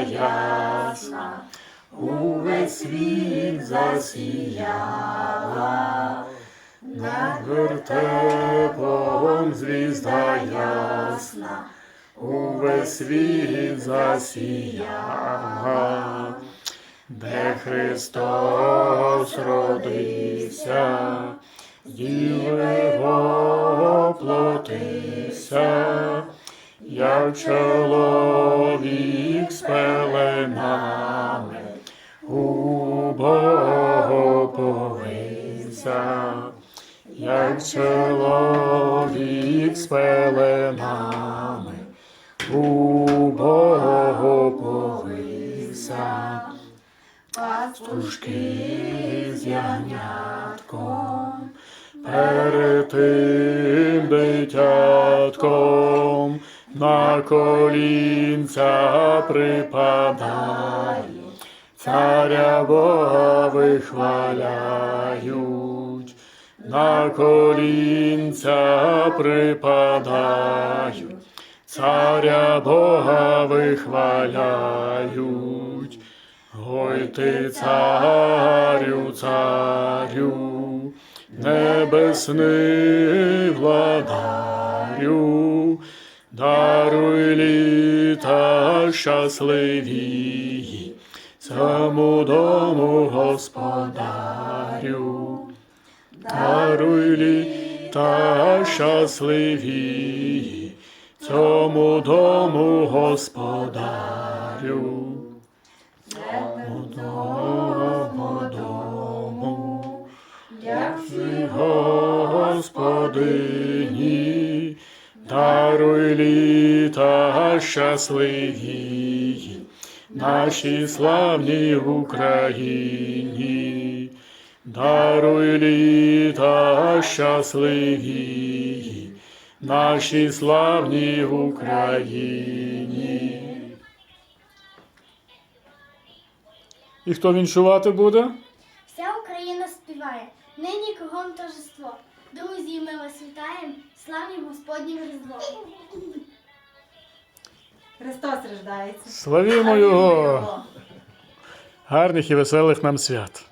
ясна, увесь світ засіяла, над вертепом звізда ясна, увесь світ засіяла, де Христос родився, діле воплотився як чоловік з пеленами, у Богу повився, як чоловік з пеленами, у Богу повився. Пастушки з ягнятком, перед тим дитятком на колінця припадає, царя Бога вихваляють, на колінця припадають, царя Бога вихваляють. Ой ти, царю, царю, небесний владарю, даруй літа щасливі, цьому дому господарю, даруй літа щасливі, цьому дому господарю. Господині, даруй літа щасливі, нашій славній Україні, даруй літа щасливі, нашій славній Україні. І хто віншувати буде? Вся Україна співає, нині кругом торжество. Друзі, ми вас вітаємо, славнім Господнім Різдвом. Христос рождається. Славімо Його! Гарних і веселих нам свят!